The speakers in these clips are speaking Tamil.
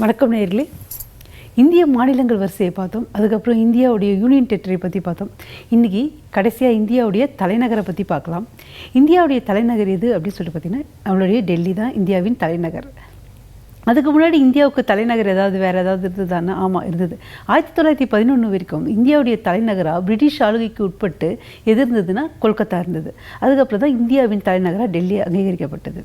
வணக்கம் நேர்களே இந்திய மாநிலங்கள் வரிசையை பார்த்தோம். அதுக்கப்புறம் இந்தியாவுடைய யூனியன் டெரிட்டரி பற்றி பார்த்தோம். இன்றைக்கி கடைசியாக இந்தியாவுடைய தலைநகரை பற்றி பார்க்கலாம். இந்தியாவுடைய தலைநகர் எது அப்படின்னு சொல்லிட்டு பார்த்தீங்கன்னா நம்மளுடைய டெல்லி தான் இந்தியாவின் தலைநகர். அதுக்கு முன்னாடி இந்தியாவுக்கு தலைநகர் ஏதாவது வேறு ஏதாவது இருந்ததுதானே? ஆமாம் இருந்தது. ஆயிரத்தி தொள்ளாயிரத்தி பதினொன்று வரைக்கும் இந்தியாவுடைய தலைநகராக பிரிட்டிஷ் ஆளுகைக்கு உட்பட்டு எது இருந்ததுன்னா கொல்கத்தா இருந்தது. அதுக்கப்புறம் தான் இந்தியாவின் தலைநகராக டெல்லி அங்கீகரிக்கப்பட்டது.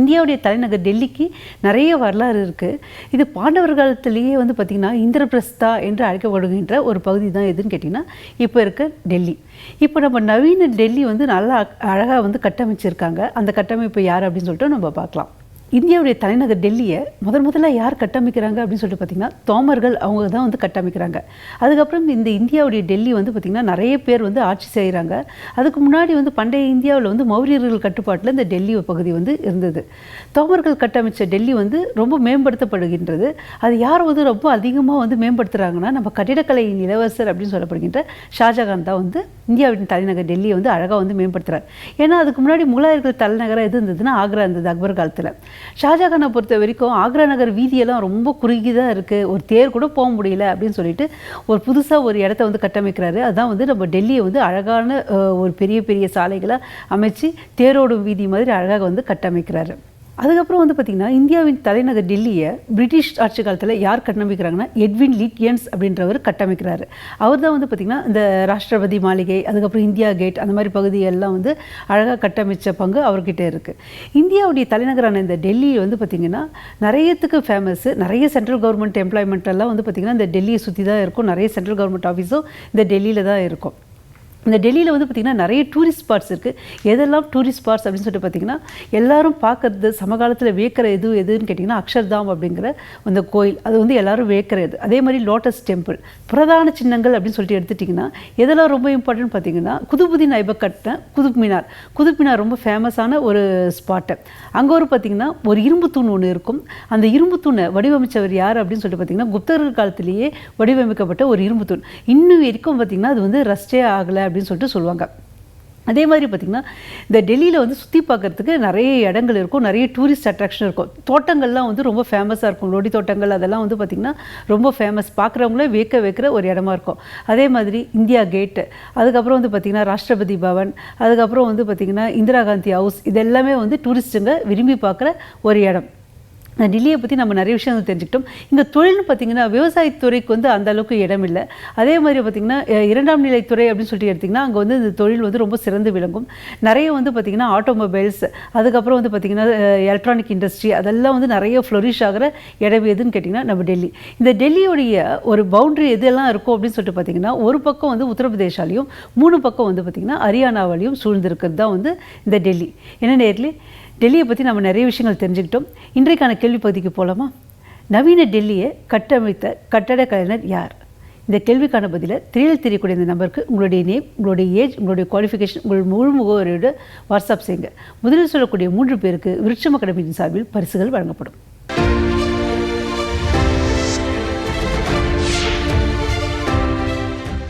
இந்தியாவுடைய தலைநகர் டெல்லிக்கு நிறைய வரலாறு இருக்குது இது பாண்டவர் காலத்திலேயே வந்து பார்த்திங்கன்னா இந்திரபிரஸ்தா என்று அழைக்கப்படுகின்ற ஒரு பகுதி தான் எதுன்னு கேட்டிங்கன்னா இப்போ இருக்க டெல்லி. இப்போ நம்ம நவீன டெல்லி வந்து நல்லா அழகாக வந்து கட்டமைச்சிருக்காங்க. அந்த கட்டமைப்பு யார் அப்படின்னு சொல்லிட்டு நம்ம பார்க்கலாம். இந்தியாவுடைய தலைநகர் டெல்லியை முதல் முதல்ல யார் கட்டமைக்கிறாங்க அப்படின்னு சொல்லிட்டு பார்த்தீங்கன்னா தோமர்கள் அவங்க தான் வந்து கட்டமைக்கிறாங்க. அதுக்கப்புறம் இந்த இந்தியாவுடைய டெல்லி வந்து பார்த்திங்கன்னா நிறைய பேர் வந்து ஆட்சி செய்கிறாங்க அதுக்கு முன்னாடி வந்து பண்டைய இந்தியாவில் வந்து மௌரியர்கள் கட்டுப்பாட்டில் இந்த டெல்லி பகுதி வந்து இருந்தது. தோமர்கள் கட்டமைச்ச டெல்லி வந்து ரொம்ப மேம்படுத்தப்படுகின்றது. அது யார் வந்து ரொம்ப அதிகமாக வந்து மேம்படுத்துகிறாங்கன்னா நம்ம கட்டிடக்கலையின் இளவரசர் அப்படின்னு சொல்லப்படுகின்ற ஷாஜகான் தான் வந்து இந்தியாவின் தலைநகர் டெல்லியை வந்து அழகாக வந்து மேம்படுத்துகிறார் ஏன்னா அதுக்கு முன்னாடி முகலாயர்கள் தலைநகராக எது இருந்ததுன்னா ஆக்ரா இருந்தது அக்பர் காலத்தில். ஷாஜகானை பொறுத்த வரைக்கும் ஆக்ரா நகர் வீதியெல்லாம் ரொம்ப குறுகி தான் இருக்குது ஒரு தேர் கூட போக முடியல அப்படின்னு சொல்லிட்டு ஒரு புதுசாக ஒரு இடத்த வந்து கட்டமைக்கிறாரு. அதான் வந்து நம்ம டெல்லியை வந்து அழகான ஒரு பெரிய பெரிய சாலைகளை அமைச்சு தேரோடும் வீதி மாதிரி அழகாக வந்து கட்டமைக்கிறாரு. அதுக்கப்புறம் வந்து பார்த்திங்கன்னா இந்தியாவின் தலைநகர் டெல்லியை பிரிட்டிஷ் ஆட்சி காலத்தில் யார் கட்டமைக்கிறாங்கன்னா எட்வின் லிட்யன்ஸ் அப்படின்றவர் கட்டமைக்கிறாரு. அவர் தான் வந்து பார்த்திங்கன்னா இந்த ராஷ்டிரபதி மாளிகை அதுக்கப்புறம் இந்தியா கேட் அந்த மாதிரி பகுதியெல்லாம் வந்து அழகாக கட்டமைச்ச பங்கு அவர்கிட்ட இருக்குது இந்தியாவுடைய தலைநகரான இந்த டெல்லி வந்து பார்த்திங்கன்னா நிறையத்துக்கு ஃபேமஸ் நிறைய சென்ட்ரல் கவர்மெண்ட் எம்ப்ளாய்மெண்ட் எல்லாம் வந்து பார்த்திங்கன்னா இந்த டெல்லியை சுற்றி தான் இருக்கும். நிறைய சென்ட்ரல் கவர்மெண்ட் ஆஃபீஸும் இந்த டெல்லியில் தான் இருக்கும். இந்த டெல்லியில் வந்து பார்த்திங்கன்னா நிறைய டூரிஸ்ட் ஸ்பாட்ஸ் இருக்குது எதெல்லாம் டூரிஸ்ட் ஸ்பாட்ஸ் அப்படின்னு சொல்லிட்டு பார்த்திங்கன்னா எல்லாரும் பார்க்கறது சமகாலத்தில் வேக்கிற எது எதுன்னு கேட்டிங்கன்னா அக்ஷர்தாம் அப்படிங்கிற அந்த கோயில். அது வந்து எல்லாரும் வேக்கிறது அதே மாதிரி லோட்டஸ் டெம்பிள் பிரதான சின்னங்கள் அப்படின்னு சொல்லிட்டு எடுத்துட்டிங்கன்னா எதெல்லாம் ரொம்ப இம்பார்ட்டன்ட் பார்த்திங்கன்னா குதுபுதீன் ஐபக் கட்டின குதுப் மினார். குதுப் மினார் ரொம்ப ஃபேமஸான ஒரு ஸ்பாட்டு அங்கே ஒரு பார்த்திங்கன்னா ஒரு இரும்பு தூண் ஒன்று இருக்கும். அந்த இரும்பு தூணை வடிவமைச்சவர் யார் அப்படின்னு சொல்லிட்டு பார்த்திங்கன்னா குப்தர்கள் காலத்திலேயே வடிவமைக்கப்பட்ட ஒரு இரும்பு தூண். இன்னும் வரைக்கும் பார்த்திங்கன்னா அது வந்து ரஸ்டே ஆகலை அப்படின்னு சொல்லிட்டு சொல்லுவாங்க. அதே மாதிரி பார்த்திங்கன்னா இந்த டெல்லியில் வந்து சுற்றி பார்க்கறதுக்கு நிறைய இடங்கள் இருக்கும் நிறைய டூரிஸ்ட் அட்ராக்ஷன் இருக்கும். தோட்டங்கள்லாம் வந்து ரொம்ப ஃபேமஸாக இருக்கும். லோடி தோட்டங்கள் அதெல்லாம் வந்து பார்த்திங்கன்னா ரொம்ப ஃபேமஸ் பார்க்குறவங்களே வியக்க வைக்கிற ஒரு இடமா இருக்கும். அதே மாதிரி இந்தியா கேட்டு அதுக்கப்புறம் வந்து பார்த்திங்கன்னா ராஷ்டிரபதி பவன் அதுக்கப்புறம் வந்து பார்த்திங்கன்னா இந்திரா காந்தி ஹவுஸ் இது எல்லாமே வந்து டூரிஸ்ட்டுங்க விரும்பி பார்க்குற ஒரு இடம். இந்த டெல்லியை பற்றி நம்ம நிறைய விஷயங்கள் தெரிஞ்சுக்கிட்டோம். இங்கே தொழில்னு பார்த்திங்கன்னா விவசாயத்துறைக்கு வந்து அந்த அளவுக்கு இடம் இல்லை அதே மாதிரி பார்த்திங்கன்னா இரண்டாம் இரண்டாம் நிலைத்துறை அப்படின்னு சொல்லிட்டு எடுத்திங்கன்னா அங்கே வந்து இந்த தொழில் வந்து ரொம்ப சிறந்து விளங்கும். நிறைய வந்து பார்த்திங்கன்னா ஆட்டோமொபைல்ஸ் அதுக்கப்புறம் வந்து பார்த்திங்கன்னா எலக்ட்ரானிக் இண்டஸ்ட்ரி அதெல்லாம் வந்து நிறைய ஃப்ளொரிஷ் ஆகிற இடம் எதுன்னு கேட்டிங்கன்னா நம்ம டெல்லி. இந்த டெல்லியோடைய ஒரு பவுண்ட்ரி எதெல்லாம் இருக்கும் அப்படின்னு சொல்லிட்டு பார்த்திங்கன்னா ஒரு பக்கம் வந்து உத்தரப்பிரதேசாலையும் மூணு பக்கம் வந்து பார்த்திங்கன்னா ஹரியானாவாலையும் சூழ்ந்திருக்கிறது தான் வந்து இந்த டெல்லி. என்ன நேர்லி டெல்லியை பற்றி நம்ம நிறைய விஷயங்கள் தெரிஞ்சுக்கிட்டோம். இன்றைக்கான கேள்வி பகுதிக்கு போகலாமா நவீன டெல்லியை கட்டமைத்த கட்டட கலைஞர் யார்? இந்த கேள்விக்கான பதிலை திரையில் தெரியக்கூடிய இந்த நம்பருக்கு உங்களுடைய நேம் உங்களுடைய ஏஜ் உங்களுடைய குவாலிஃபிகேஷன் உங்கள் முழு முகவரியோட வாட்ஸ்அப் செய்யுங்க. முதலில் சொல்லக்கூடிய மூன்று பேருக்கு விருட்சம் அகாடமியின் சார்பில் பரிசுகள் வழங்கப்படும்.